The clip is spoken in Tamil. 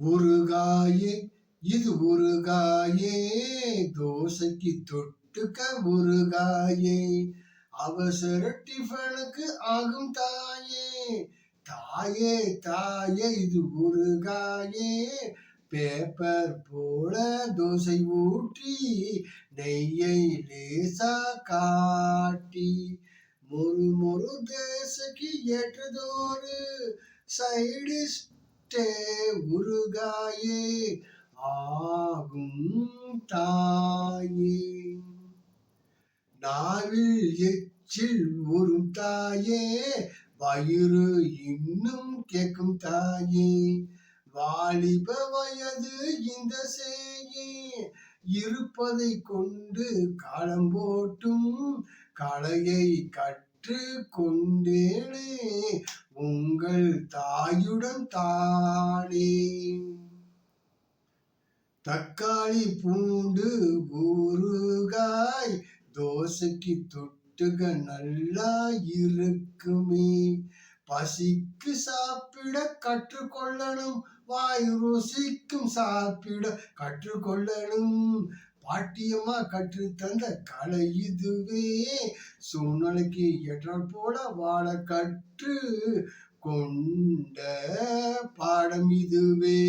ஊறுகாயே இது ஊறுகாயே தோசைக்கு தொட்டுக்க ஊறுகாயே. அவசர டிஃபனுக்கு ஆகும் தாயே. தாயே தாயே இது ஊறுகாயே. பேப்பர் போல தோசை ஊற்றி நெய்யை லேசா காட்டி. மொறு மொறு தேசக்கு தேசைக்கு ஏற்றதோரு சைடிஸ்டே உருகாயே ஆகும் தாயே. நாவில் எச்சில் உறும் தாயே வயிறு இன்னும் கேட்கும் தாயே. வாலிப வயது இந்த சேயே இருப்பதை கொண்டு காலம் போட்டும் கலையை கற்று கொண்டேனே. உங்கள் தாயுடன் தானே. தக்காளி பூண்டு ஊறுகாய் தோசைக்கு தொட்டுக நல்லா இருக்குமே. பசிக்கு சாப்பிட கற்றுக்கொள்ளணும் வாய் ருசிக்கும் சாப்பிட கற்றுக்கொள்ளணும். பாட்டியம்மா கற்று தந்த கலை இதுவே. சூழ்நிலைக்கு ஏற்றால் போல வாழ கற்று கொண்ட பாடம் இதுவே.